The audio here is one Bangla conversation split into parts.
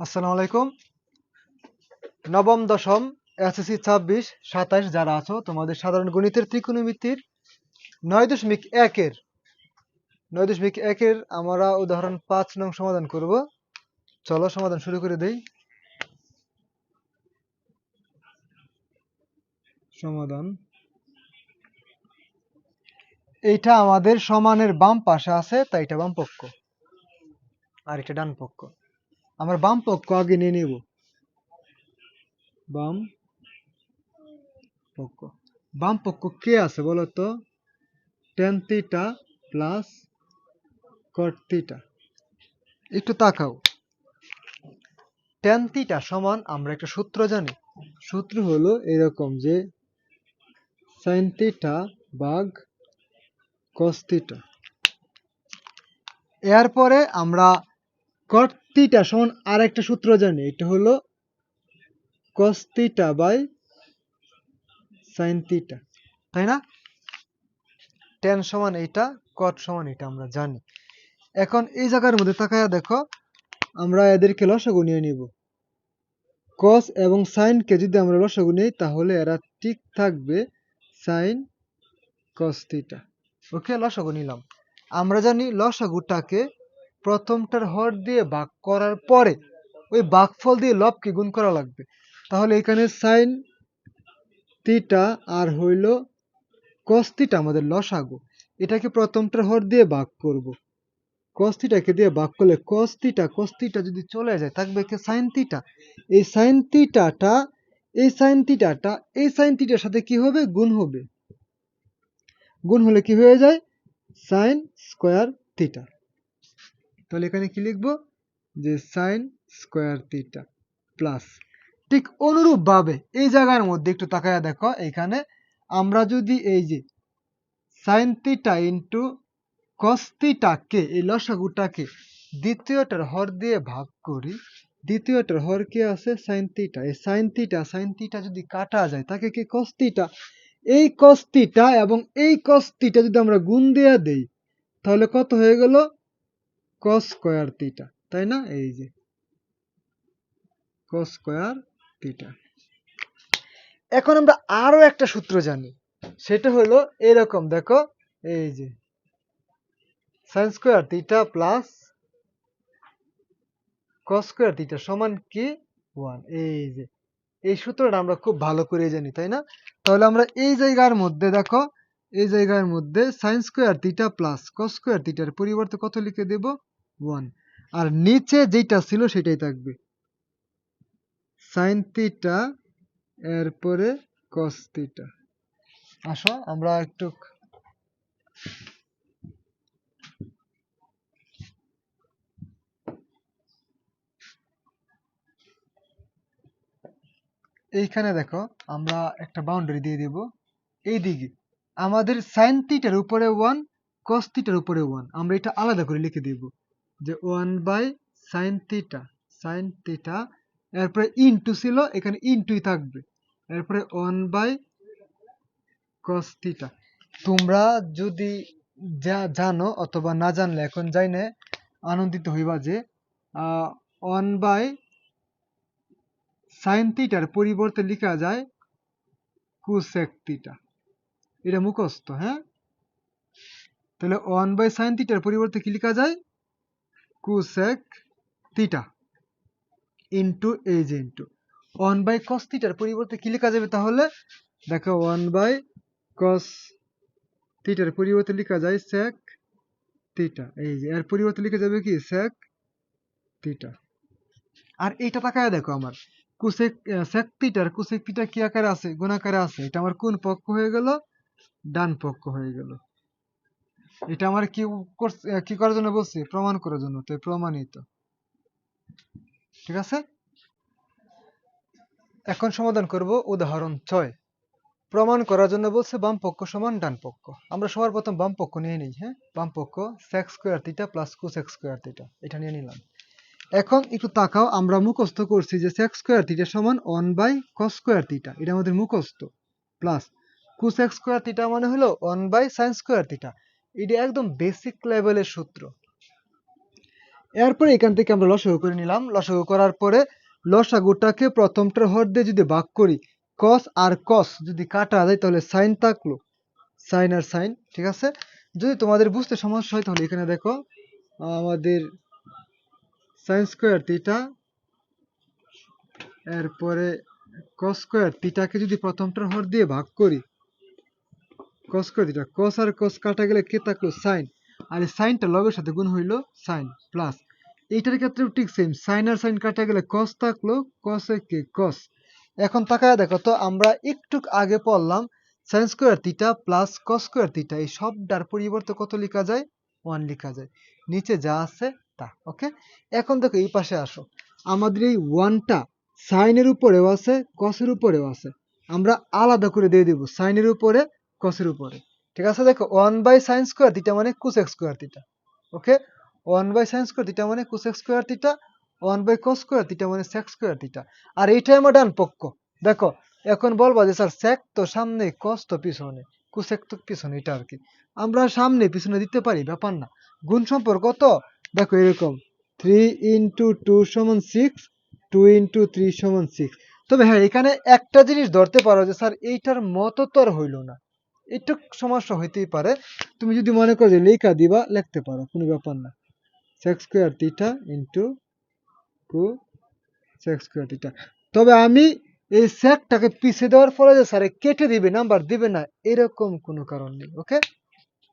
আসসালামু আলাইকুম। নবম, দশম, এসএসসি ছাব্বিশ, সাতাশ যারা আছো, তোমাদের সাধারণ গণিতের ত্রিকোণমিতির নয় দশমিক একের নয় দশমিক একের আমরা উদাহরণ পাঁচ নং সমাধান করব। চলো সমাধান শুরু করে দেই। সমাধান। এইটা আমাদের সমানের বাম পাশে আছে, তাই এটা বাম পক্ষ আর এটা ডান পক্ষ আমরা বাম পক্ষ আগে নিয়ে নিব। বাম পক্ষ। বাম পক্ষ কে আছে বলো তো? Tan theta plus cot theta একটু তাকাও। টেন থিটা সমান আমরা একটা সূত্র জানি। সূত্র হলো এরকম যে সাইন থিটা বাঘ কস থিটা এরপরে আমরা কট থিটা সমান আর একটা সূত্র জানি, এটা হলো cos theta by sine theta তাই না? টেন সমান এইটা কট সমান এটা আমরা জানি। এখন এই জায়গার মধ্যে তাকায়া দেখো, আমরা এদেরকে লসাগু নিয়ে নিব। কস এবং সাইনকে যদি আমরা লসাগু নিই, তাহলে এরা ঠিক থাকবে সাইন কস থিটা ওকে, লসাগু নিলাম। আমরা জানি লসাগুটাকে প্রথমটার হর দিয়ে ভাগ করার পরে ওই ভাগফল দিয়ে লবকে গুণ করা লাগবে। তাহলে এখানে সাইন থিটা আর হইল কস থিটা আমাদের লসাগু। এটাকে প্রথমটার হর দিয়ে ভাগ করব। কস থিটাকে দিয়ে ভাগ করলে কস থিটা কস থিটা যদি চলে যায়, থাকবে কি সাইন থিটা এই সাইন থিটাটা এই সাইন থিটাটা এই সাইন থিটার সাথে কি হবে? গুণ হবে। গুণ হলে কি হয়ে যায়? সাইন স্কোয়ার থিটা তাহলে এখানে কি লিখব? যে সাইন স্কোয়ার থিটা প্লাস ঠিক অনুরূপ ভাবে এই জায়গার মধ্যে একটু তাকায়া দেখো, এখানে আমরা যদি এই যে সাইন থিটা ইন্টু কস থিটাকে এই লসাগুটাকে দ্বিতীয়টার হর দিয়ে ভাগ করি, দ্বিতীয়টার হর কি আছে? সাইন থিটা এই সাইন থিটা সাইন থিটা যদি কাটা যায়, তাকে কি কস থিটা এই কস থিটা এবং এই কস থিটা যদি আমরা গুণ দিয়ে দেই, তাহলে কত হয়ে গেল? কস স্কোয়ার থিটা তাই না? এই যে কস স্কোয়ার থিটা এখন আমরা আরও একটা সূত্র জানি, সেটা হলো এরকম, দেখো, এই যে sine square theta plus cos square theta সমান কি? ওয়ান এই যে, এই সূত্রটা আমরা খুব ভালো করে জানি, তাই না? তাহলে আমরা এই জায়গার মধ্যে, দেখো এই জায়গার মধ্যে sine square theta plus cos square থিটার পরিবর্তে কত লিখে দেব? ওয়ান আর নিচে যেটা ছিল সেটাই থাকবে। সাইন থিটা এরপরে কস থিটা আসো, আমরা একটু এইখানে দেখো, আমরা একটা বাউন্ডারি দিয়ে দেব। এই দিকে আমাদের সাইন থিটার উপরে ওয়ান কস থিটার উপরে ওয়ান আমরা এটা আলাদা করে লিখে দিব যে one by sine theta sine theta এরপরে ইনটু ছিল, এখানে ইনটুই থাকবে। এরপরে ওয়ান বাই কস থিটা তোমরা যদি যা জানো অথবা না জানলে, এখন যাই না আনন্দিত হইবা যে ওয়ান বাই সাইন থিটার পরিবর্তে লেখা যায় কুসেক থিটা এটা মুখস্থ হ্যাঁ? তাহলে ওয়ান বাই সাইন থিটার পরিবর্তে কি লেখা যায়? কুসেক থিটা ইন্টু এই যে ইন্টু ওয়ান বাই কস থিটার পরিবর্তে কি লেখা যাবে তাহলে? দেখো ওয়ান বাই কস থিটার পরিবর্তে লেখা যায় সেক থিটা এই যে, এর পরিবর্তে লিখে যাবে কি? সেক থিটা আর এইটা তাকায় দেখো আমার কুসেক সেক থিটার কুসেক থিটা কি আকারে আছে? গুণ আকারে আছে। এটা আমার কোন পক্ষ হয়ে গেল? ডান পক্ষ হয়ে গেল। এটা আমার কি কি করার জন্য বলছি? প্রমাণ করার জন্য তো প্রমাণিত। ঠিক আছে? এখন সমাধান করব উদাহরণ ছয়। প্রমাণ করার জন্য বলছে বাম পক্ষ সমান ডান পক্ষ। আমরা সবার প্রথম বাম পক্ষ নিয়ে নিই হ্যাঁ? বাম পক্ষ sec square theta plus cosec square theta এটা নিয়ে নিলাম। এখন একটু তাকাও, আমরা মুখস্থ করছি যে সেক্স স্কোয়ার থিটা সমান one by cos square theta এটা আমাদের মুখস্থ প্লাস কুসেক স্কোয়ার থিটা মানে হলো one by sine square theta এটা একদম বেসিক লেভেলের সূত্র। এরপরে এখান থেকে আমরা লসাগু করে নিলাম। লসাগু করার পরে লসাগুটাকে প্রথমটার হর দিয়ে যদি ভাগ করি কস আর কস যদি কাটা যায় তাহলে সাইন থাকল। সাইন আর সাইন ঠিক আছে? যদি তোমাদের বুঝতে সমস্যা হয় তাহলে এখানে দেখো, আমাদের সাইন স্কোয়ার থিটা এরপরে কস স্কোয়ার থিটাকে যদি প্রথমটার হর দিয়ে ভাগ করি কস স্কোয়ার থিটা কস আর কস কাটা গেলে কে থাকল? সাইন। আর এই সাইনটা লগের সাথে গুণ হইল সাইন প্লাস। এইটার ক্ষেত্রেও ঠিক সেম সাইন আর সাইন কাটা গেলে কস থাকল কস কে? কস। এখন তাকায় দেখো তো, আমরা একটু আগে পড়লাম sine square theta plus cos square theta এই সবটার পরিবর্তে কত লেখা যায়? ওয়ান লেখা যায়। নিচে যা আছে তা ওকে এখন দেখো এই পাশে আসো। আমাদের এই ওয়ানটা সাইনের উপরেও আছে কসের উপরেও আছে। আমরা আলাদা করে দিয়ে দিব। সাইনের উপরে কসের উপরে। ঠিক আছে? দেখো one by sine square theta মানে cosec square theta okay one by sine square theta মানে cosec square theta one by cos square theta মানে সেক স্কোয়ার থিটা আর এইটাই আমার ডান পক্ষ। দেখো, এখন বলবা যে, স্যার সেক তো সামনে কস তো পিছনে। কুসেক তো পিছনে, এটা আর কি। আমরা সামনে, পিছনে দিতে পারি, ব্যাপার না। গুণ সম্পর্ক তো দেখো, এরকম। থ্রি ইন্টু টু সমান সিক্স টু ইন্টু থ্রি সমান সিক্স তবে হ্যাঁ এখানে একটা জিনিস ধরতে পারো যে, স্যার, এইটার মতো তো আর হইল না। একটু সমস্যা হইতেই পারে। তুমি যদি মনে করো যে লেখা দিবা, লিখতে পারো, কোনো ব্যাপার না। Sec square theta into two sec square theta তবে আমি এই সেকটাকে পিছিয়ে দেওয়ার ফলে যে স্যার কেটে দিবে নাম্বার দিবে না, এরকম কোনো কারণ নেই ওকে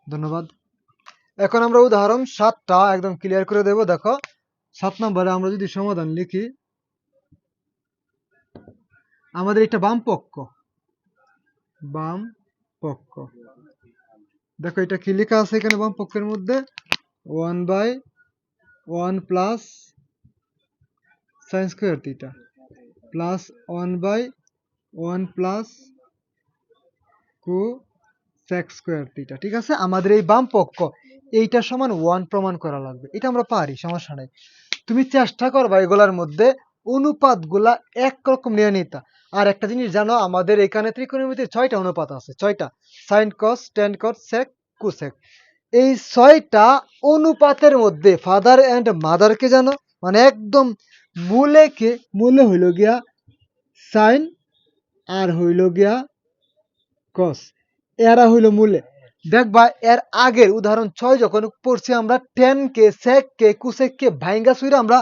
ধন্যবাদ। এখন আমরা উদাহরণ সাতটা একদম ক্লিয়ার করে দেব। দেখো, সাত নম্বরে আমরা যদি সমাধান লিখি, আমাদের এটা বাম পক্ষ বাম পক্ষ। দেখো, এটা কি লেখা আছে এখানে বাম পক্ষের মধ্যে? One by one plus sine square theta. Plus one by one plus cosec square theta. ঠিক আছে? আমাদের এই বাম পক্ষ, এইটা সমান ওয়ান প্রমাণ করা লাগবে। এটা আমরা পারি, সমস্যা নাই। তুমি চেষ্টা করবা এগুলার মধ্যে অনুপাতগুলা একরকম নিয়ে নিতা। আর একটা জিনিস জানো, আমাদের এখানে ত্রিকোণমিতির ছয়টা অনুপাত আছে, ছয়টা। Sine cos tan cos sec cosec এই ছয়টা অনুপাতের মধ্যে ফাদার অ্যান্ড মাদারকে জানো? মানে একদম মূলে কে, মূলে হইল গিয়া সাইন আর হইল গিয়া কস এরা হইল মূলে। দেখবা, এর আগের উদাহরণ ছয় যখন পড়ছি আমরা টেন কে সেক কে কুসেক কে ভাইঙ্গা সুইরা আমরা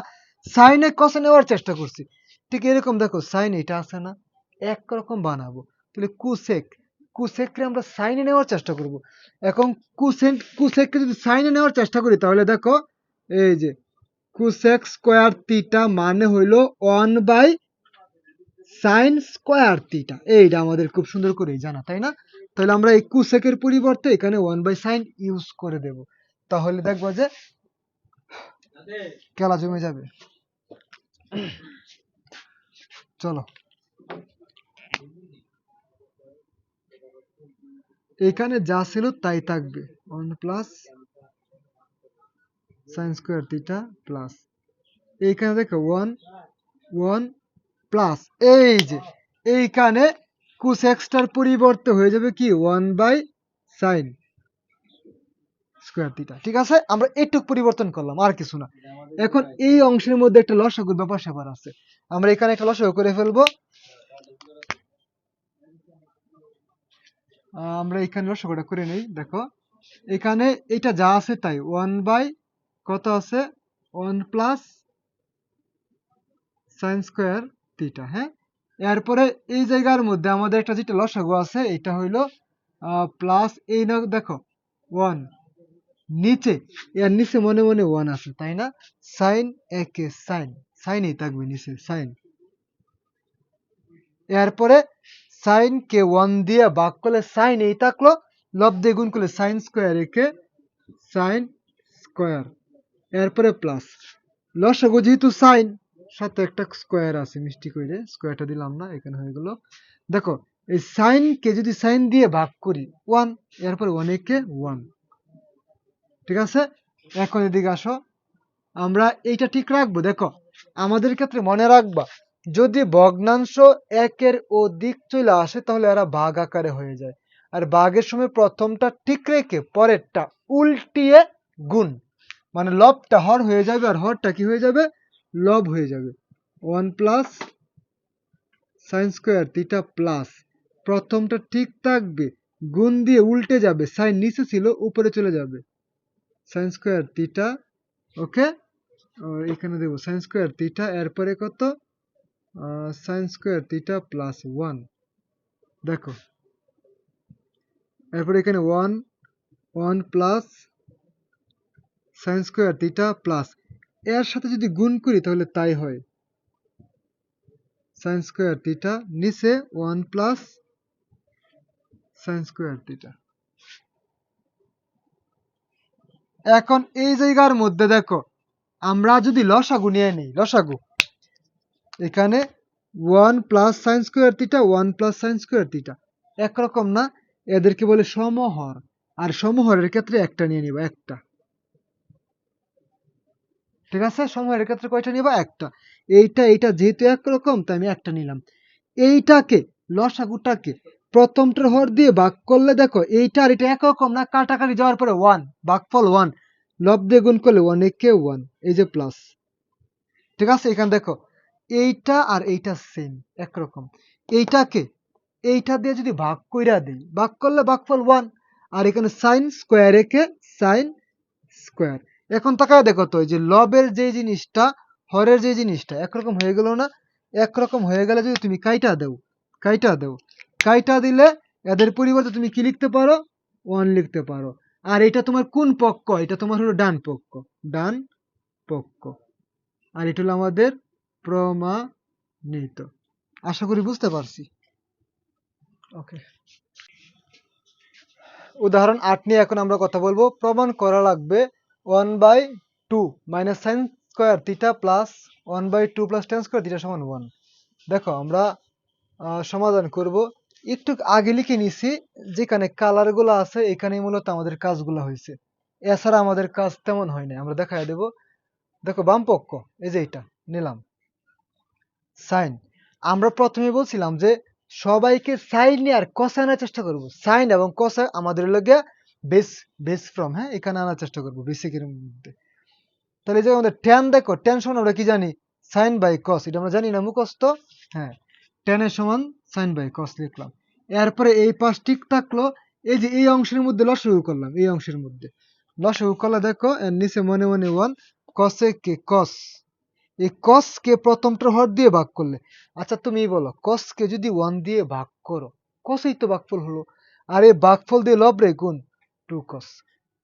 সাইনে কসে নেওয়ার চেষ্টা করছি। ঠিক এরকম দেখো, সাইন এটা আছে না, একরকম বানাবো। তাহলে কুসেক কুসেককে আমরা সাইনে নেওয়ার চেষ্টা করব। এখন কুসেক কুসেককে যদি সাইনে নেওয়ার চেষ্টা করি, তাহলে দেখো, এই যে কুসেক স্কোয়ার থিটা মানে হইল one by sine square theta এইটা আমাদের খুব সুন্দর করে জানা, তাই না? তাহলে আমরা এই কুসেকের পরিবর্তে এখানে ওয়ান বাই সাইন ইউজ করে দেব। তাহলে দেখব যে খেলা জমে যাবে। চলো। এখানে যা ছিল তাই থাকবে। One plus sine square theta plus এইখানে দেখো ওয়ান ওয়ান প্লাস এই যে, এইখানে কুসেক্সটার পরিবর্তে হয়ে যাবে কি? One by sine square theta ঠিক আছে? আমরা এইটুক পরিবর্তন করলাম আর কিছু না। এখন এই অংশের মধ্যে একটা লসাগুর ব্যাপার স্যাপার আছে। আমরা এখানে একটা লসাগু করে ফেলব। আমরা এখানে লসাগুটা করে নেই দেখো। এখানে এটা যা আছে তাই ওয়ান বাই কত আছে? One plus sine square theta হ্যাঁ? এরপরে এই জায়গার মধ্যে আমাদের একটা যেটা লসাগু আছে এটা হইল প্লাস এই না দেখো ওয়ান নিচে, এর নিচে মনে মনে ওয়ান আছে, তাই না? সাইন একে সাইন সাইনই থাকবে নিচে সাইন এরপরে সাইন কে ওয়ান দিয়ে ভাগ করলে সাইন এই থাকল, লব দিয়ে গুণ করলে সাইন স্কোয়ার একে সাইন স্কোয়ার এরপরে প্লাস লসাগু যেহেতু সাইন সাথে একটা স্কোয়ার আছে, মিষ্টি করে স্কোয়ারটা দিলাম না, এখানে হয়ে গেল। দেখো, এই সাইন কে যদি সাইন দিয়ে ভাগ করি ওয়ান এরপর ওয়ান একে ওয়ান ঠিক আছে? এখন এদিকে আসো। আমরা এইটা ঠিক রাখব, দেখো। আমাদের ক্ষেত্রে মনে রাখবা, যদি ভগ্নাংশ একের অধিক চলে আসে, তাহলে এরা বাঘ আকারে হয়ে যায়। আর বাঘের সময় প্রথমটা ঠিক রেখে পরেরটা উল্টিয়ে গুণ। মানে লবটা হর হয়ে যাবে আর হরটা কি হয়ে যাবে? লব হয়ে যাবে। One plus sine square, theta plus. প্রথমটা ঠিক থাকবে, গুণ দিয়ে উল্টে যাবে, সাইন নিচে ছিল, উপরে চলে যাবে। সাইন স্কোয়ার থিটা ওকে এখানে দেবো সাইন স্কোয়ার থিটা এরপরে কত? Sine square theta plus one দেখো। এরপরে এখানে one one plus sine square theta plus এর সাথে যদি গুণ করি তাহলে তাই হয়। সাইন স্কোয়ার থিটা নিচে one plus sine square theta এখন এই জায়গার মধ্যে দেখো, আমরা যদি লসাগু নিয়ে নিই, লসাগু। এখানে one plus sine square theta one plus sine square theta একরকম না? এদেরকে বলে সমহর। আর সমহরের ক্ষেত্রে একটা নিয়ে নিব, একটা। ঠিক আছে? সমহরের ক্ষেত্রে কয়টা নিব? একটা। এইটা এইটা যেহেতু একরকম, তাই আমি একটা নিলাম। এইটাকে, লসাগুটাকে প্রথমটার হর দিয়ে ভাগ করলে দেখো, এইটা আর এটা একরকম না, কাটাকাটি যাওয়ার পরে ওয়ান ভাগফল ওয়ান লব দিয়ে গুণ করলে একে ওয়ান এই যে প্লাস ঠিক আছে? এখানে দেখো, এইটা আর এইটা সেম একরকম। এইটাকে, এইটা দিয়ে যদি ভাগ কইরা দিই, ভাগ করলে ভাগফল ওয়ান আর এখানে সাইন স্কোয়ার একে সাইন স্কোয়ার এখন তাকায় দেখো তো যে লবের যে জিনিসটা, হরের যে জিনিসটা, একরকম হয়ে গেল না? একরকম হয়ে গেলে যদি তুমি কাইটা দেও কাইটা দেও কাইটা দিলে এদের পরিবর্তে তুমি কি লিখতে পারো? ওয়ান লিখতে পারো। আর এটা তোমার কোন পক্ষ? এটা তোমার হলো ডান পক্ষ। ডান পক্ষ। আর এটা হলো আমাদের প্রমাণিত। আশা করি বুঝতে পারছি। ওকে উদাহরণ আট নিয়ে এখন আমরা কথা বলব। প্রমাণ করা লাগবে one by two minus sine square theta plus one by two plus tan square theta সমান ওয়ান। দেখো আমরা আহ, সমাধান করব। একটু আগে লিখে নিছি, যেখানে কালারগুলো আছে এখানে মূলত আমাদের কাজগুলো হয়েছে এছাড়া আমাদের কাজ তেমন হয় না আমরা দেখাই দেব। দেখো, বাম পক্ষ, এই যে এটা নিলাম। সাইন আমরা প্রথমে বলছিলাম যে, সবাইকে সাইন নিয়ে আর কষা আনার চেষ্টা করব। সাইন এবং কষা আমাদের লগে বেস বেস ফ্রম হ্যাঁ? এখানে আনার চেষ্টা করব বেসিকের মধ্যে। তাহলে যে আমাদের ট্যান দেখো ট্যান সমান আমরা কি জানি? সাইন বাই কস এটা আমরা জানি না মুখস্থ হ্যাঁ? ট্যানের সমান সাইন বাই কস লিখলাম। এরপরে এই পাশ ঠিক থাকল, এই যে এই অংশের মধ্যে লসাগু করলাম, এই অংশের মধ্যে। লসাগু করলে দেখো, এর নিচে মনে মনে ওয়ান কসে কে কস এই কস কে প্রথমটার হর দিয়ে ভাগ করলে। আচ্ছা তুমি বলো কস কে যদি ওয়ান দিয়ে ভাগ করো কসই তো ভাগফল হলো। আর এই ভাগফল দিয়ে লব রে গুণ টু কস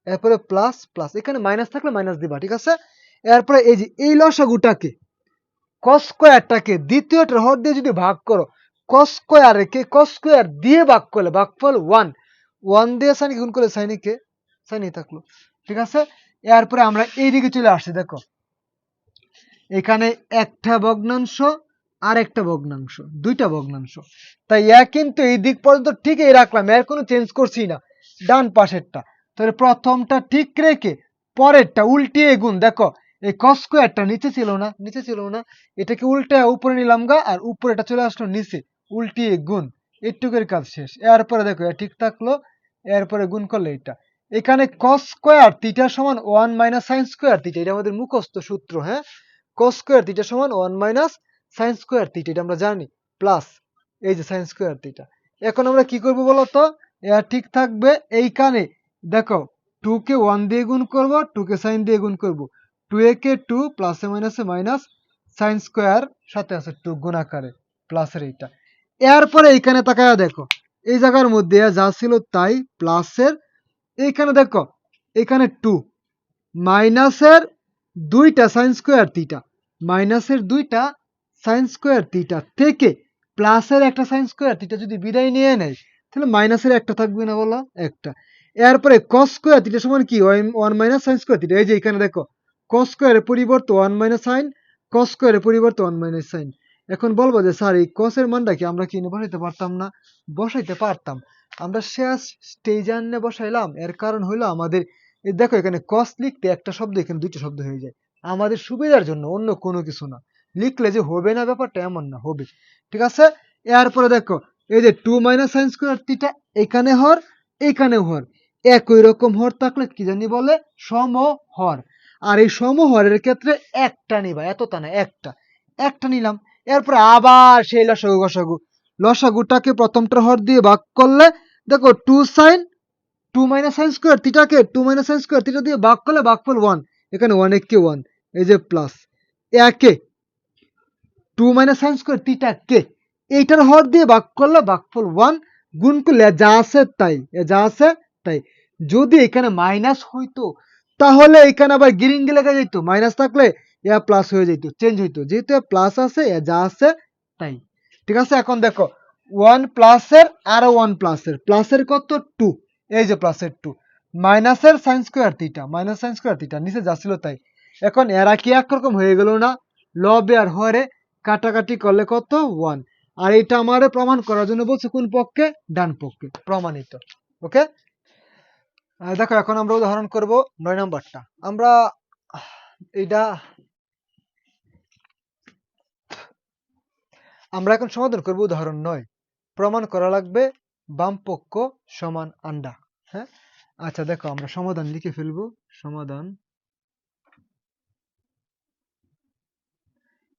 এরপরে প্লাস প্লাস এখানে মাইনাস থাকলে মাইনাস দিবা, ঠিক আছে? এরপরে এই যে এই লসাগুটাকে কস স্কোয়ারটাকে দ্বিতীয়টার হর দিয়ে যদি ভাগ করো কে কস স্কোয়ার দিয়ে ভাগ করলে ভাগফল ওয়ান ওয়ান দিয়ে সাইন গুণ করলে সাইনে কে সাইনে থাকল। ঠিক আছে? এরপরে আমরা এই দিকে চলে আসছি দেখো। এখানে একটা ভগ্নাংশ আর একটা ভগ্নাংশ, দুইটা ভগ্নাংশ। তাই এ কিন্তু এই দিক পর্যন্ত ঠিকই রাখলাম, এর কোনো চেঞ্জ করছি না। ডান পাশেরটা। তাহলে প্রথমটা ঠিক রেখে পরেরটা উল্টিয়ে গুণ, দেখো। এই কস স্কোয়ারটা নিচে ছিল না, নিচে ছিল না। এটাকে উল্টে উপরে নিলাম গা, আর উপরে এটা চলে আসলো নিচে। উল্টিয়ে গুণ। এইটুকুর কাজ শেষ। এরপরে দেখো ঠিক থাকল, এরপরে গুণ করলে এটা এখানে কস স্কোয়ার থিটা সমান one minus sine square theta এটা আমাদের মুখস্থ সূত্র হ্যাঁ? কস স্কোয়ার থিটা সমান one minus sine square theta এটা আমরা জানি প্লাস এই যে সাইন স্কোয়ার থিটা এখন আমরা কি করব বলতো? এটা ঠিক থাকবে, এইখানে দেখো টু কে ওয়ান দিয়ে গুণ করব টু কে সাইন দিয়ে গুণ করব। টু এ কে টু প্লাসে মাইনাসে মাইনাস সাইন স্কোয়ার সাথে আছে টু গুণ আকারে প্লাসের এইটা। এরপরে এইখানে তাকায়া দেখো। এই জায়গার মধ্যে যা ছিল তাই প্লাসের এইখানে দেখো এখানে টু মাইনাসের দুইটা সাইন স্কোয়ার তিটা মাইনাসের দুইটা সাইন স্কোয়ার তিটা থেকে প্লাসের একটা সাইন স্কোয়ার তিটা যদি বিদায় নিয়ে নেয়, তাহলে মাইনাসের একটা থাকবে না বলো, একটা। এরপরে কস স্কোয়ার থিটা সমান কি? One minus sine square theta এই যে এখানে দেখো কস স্কোয়ারের পরিবর্তে ওয়ান মাইনাস সাইন কস স্কোয়ারের পরিবর্তে ওয়ান মাইনাস সাইন এখন বলব যে, স্যার, এই কসের মানটা কি আমরা কি বসাইতে পারতাম না? বসাইতে পারতাম। আমরা শেষ স্টেজে আনে বসাইলাম। এর কারণ হলো আমাদের, এই দেখো এখানে কস লিখতে একটা শব্দ, এখানে দুইটা শব্দ হয়ে যায়। আমাদের সুবিধার জন্য অন্য কোনো কিছু না। লিখলে যে হবে না ব্যাপারটা এমন না, হবে। ঠিক আছে? এরপরে দেখো, এই যে two minus sine square theta এখানে হর এখানে হর। একই রকম হর থাকলে কি জানি বলে? সম হর আর এই সম সমহরের ক্ষেত্রে একটা নিবা, এতটা না, একটা। একটা নিলাম। এরপর আবার সেই লসাগু গসাগু। লসাগুটাকে প্রথমটার হর দিয়ে ভাগ করলে, দেখো two sine two minus sine square থিটাকে two minus sine square theta দিয়ে ভাগ করলে ভাগফল ওয়ান এখানে ওয়ান কে ওয়ান এই যে প্লাস একে two minus sine square theta কে এইটার হর দিয়ে ভাগ করলে ভাগফল ওয়ান গুণ করলে যা আছে তাই যা আছে তাই। যদি এখানে মাইনাস হইতো, তাহলে এখানে আবার গিরিঙ্গি লেখা যেত মাইনাস থাকলে এ প্লাস হয়ে যেত চেঞ্জ হইতো। যেহেতু প্লাস আছে, এ যা আছে, তাই। ঠিক আছে? এখন দেখো ওয়ান প্লাসের আরও ওয়ান প্লাসের প্লাসের কত? টু এই যে প্লাসের টু মাইনাসের sine square theta minus sine square theta নিচে যা ছিল তাই। এখন এরা কি একরকম হয়ে গেল না? লবে আর হরে কাটাকাটি করলে কত? ওয়ান আর এটা আমার প্রমাণ করার জন্য বলছে কোন পক্ষে? ডান পক্ষে, প্রমাণিত। ওকে দেখো, এখন আমরা উদাহরণ করব নয় নাম্বারটা। আমরা এটা আমরা এখন সমাধান করব উদাহরণ নয়। প্রমাণ করা লাগবে বাম পক্ষ সমান আন্ডা হ্যাঁ? আচ্ছা দেখো আমরা সমাধান লিখে ফেলব, সমাধান।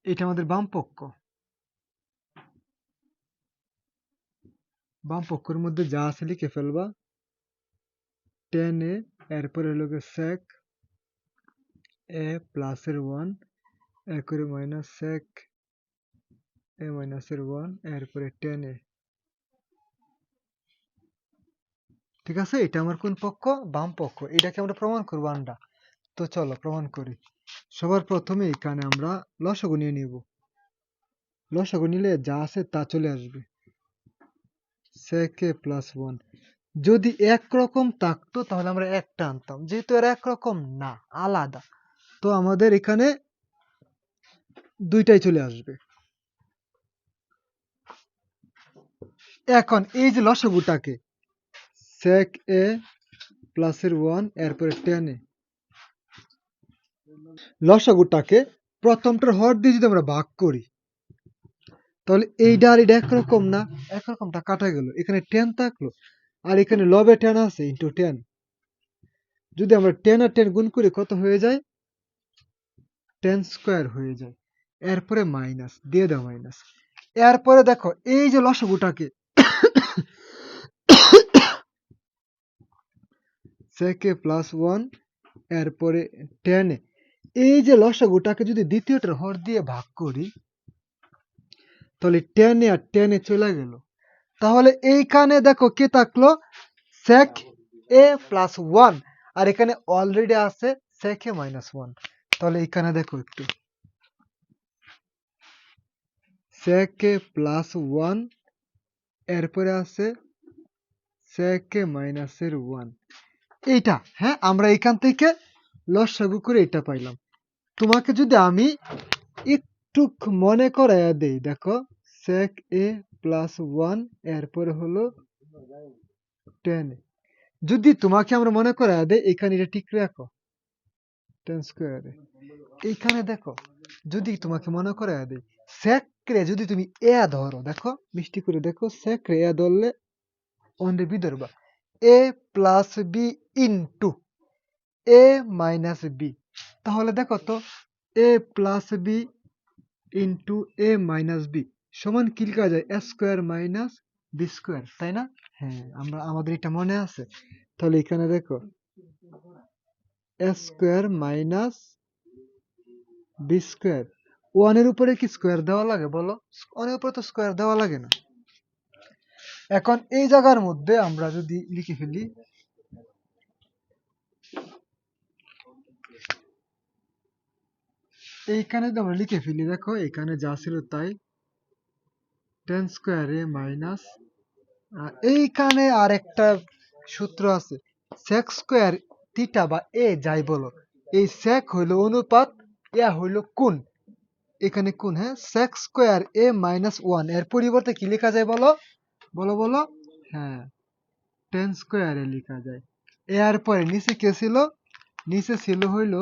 এটা আমাদের বাম পক্ষ। বাম পক্ষের মধ্যে যা আছে লিখে ফেলবা। টেন এ এরপরে হলো সেক এ প্লাসের ওয়ান এরপরে মাইনাস সেক এ মাইনাসের ওয়ান এরপরে টেন এ ঠিক আছে, এটা আমার কোন পক্ষ? বাম পক্ষ। এটাকে আমরা প্রমাণ করব আন্ডা তো চলো, প্রমাণ করি। সবার প্রথমে এখানে আমরা লসগু নিয়ে নিব। লসগু নিলে যা আছে তা চলে আসবে। a প্লাস ওয়ান যদি একরকম থাকতো, তাহলে আমরা একটা আনতাম। যেহেতু এর একরকম না, আলাদা। তো আমাদের এখানে দুইটাই চলে আসবে। এখন এই যে লসগুটাকে, sec a প্লাসের ওয়ান এরপরে টেন এ লসাগুটাকে প্রথমটার হর দিয়ে যদি আমরা ভাগ করি, তাহলে এইটা আর এটা একরকম না, একরকমটা কাটা গেল। এখানে টেন থাকল, আর এখানে লবে টেন আছে ইন্টু টেন যদি আমরা টেন আর টেন গুণ করি, কত হয়ে যায়? টেন স্কোয়ার হয়ে যায়। এরপরে মাইনাস দিয়ে দাও মাইনাস এরপরে দেখো, এই যে লসগুটাকে সেকে প্লাস ওয়ান এরপরে টেনে এই যে লসাগুটাকে যদি দ্বিতীয়টার হর দিয়ে ভাগ করি, তাহলে টেনে আর টেনে চলে গেল। তাহলে এইখানে দেখো কে থাকল? সেক এ প্লাস ওয়ান আর এখানে অলরেডি আছে সেক এ মাইনাস ওয়ান তাহলে এখানে দেখো একটু। সেক এ প্লাস ওয়ান এরপরে আছে সেক এ মাইনাসের ওয়ান এইটা হ্যাঁ আমরা এখান থেকে লসাগু করে এটা পাইলাম। তোমাকে যদি আমি একটু মনে করাইয়া দেই, দেখো, sec a প্লাস ওয়ান এরপরে হলো টেন যদি তোমাকে আমরা মনে করাইয়া দেই, এখানে এটা ঠিক রাখো। টেন স্কোয়ারে এইখানে দেখো, যদি তোমাকে মনে করাইয়া দেই sec রে যদি তুমি এ ধরো, দেখো, মিষ্টি করে দেখো sec রে এ ধরলে অন্ডে বি ধরবা। A plus B into A minus B. তাহলে দেখো তো, A plus B into A minus B সমান কি লেখা যায়? A square minus B square, তাই না? হ্যাঁ আমরা, আমাদের এটা মনে আছে। তাহলে এখানে দেখো, A square minus B square. ওয়ানের উপরে কি স্কোয়ার দেওয়া লাগে বলো? ওয়ানের উপরে তো স্কোয়ার দেওয়া লাগে না। এখন এই জায়গার মধ্যে আমরা যদি লিখে ফেলি, এইখানে যদি আমরা লিখে ফেলি, দেখো এখানে যা ছিল তাই। টেন স্কোয়ারে মাইনাস এইখানে আর একটা সূত্র আছে। সেক স্কোয়ার থিটা বা এ যাই বলো, এই সেক হইল অনুপাত এ হইল কোণ। এখানে কোন হ্যাঁ? সেক স্কোয়ার এ মাইনাস ওয়ানের পরিবর্তে কি লেখা যায় বলো? বলো বলো। হ্যাঁ টেন স্কোয়ারে লেখা যায়। এর পরে নিচে কে ছিল? নিচে ছিল হইল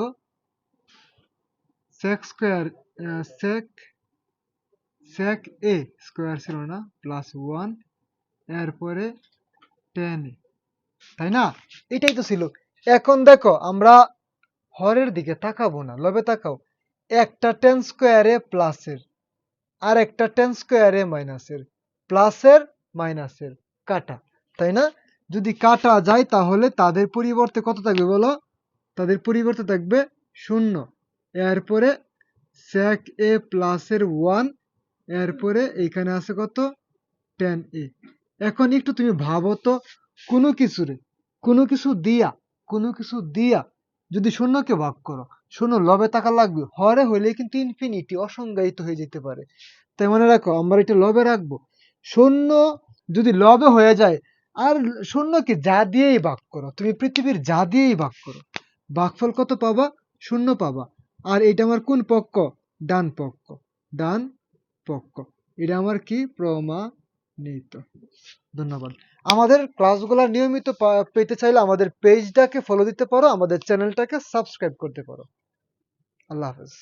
sec square sec sec a square ছিল না প্লাস ওয়ান এরপরে টেন এ তাই না? এটাই তো ছিল। এখন দেখো, আমরা হরের দিকে তাকাবো না, লবে তাকাও। একটা টেন স্কোয়ারে প্লাসের আর একটা টেন স্কোয়ারে মাইনাসের প্লাসের মাইনাসের কাটা, তাই না? যদি কাটা যায় তাহলে তাদের পরিবর্তে কত থাকবে বলো? তাদের পরিবর্তে থাকবে শূন্য, এরপরে sec এ প্লাসের ওয়ান এরপরে এইখানে আছে কত? টেন এ এখন একটু তুমি ভাবো তো, কোনো কিছুরে, কোনো কিছু দিয়া, কোনো কিছু দিয়া যদি শূন্যকে ভাগ করো, শূন্য লবে টাকা লাগবে, হরে হইলে কিন্তু ইনফিনিটি অসংজ্ঞায়িত হয়ে যেতে পারে। তাই মনে রাখো, আমরা এটা লবে রাখব। শূন্য যদি লবে হয়ে যায়, আর শূন্যকে যা দিয়েই ভাগ করো, তুমি পৃথিবীর যা দিয়েই ভাগ করো, ভাগফল কত পাবা? শূন্য পাবা। আর এটা আমার কোন পক্ষ? ডান পক্ষ। ডান পক্ষ। এটা আমার কি? প্রমাণিত। ধন্যবাদ। আমাদের ক্লাসগুলো নিয়মিত পেতে চাইলে আমাদের পেজটাকে ফলো দিতে পারো, আমাদের চ্যানেলটাকে সাবস্ক্রাইব করতে পারো। আল্লাহ হাফেজ।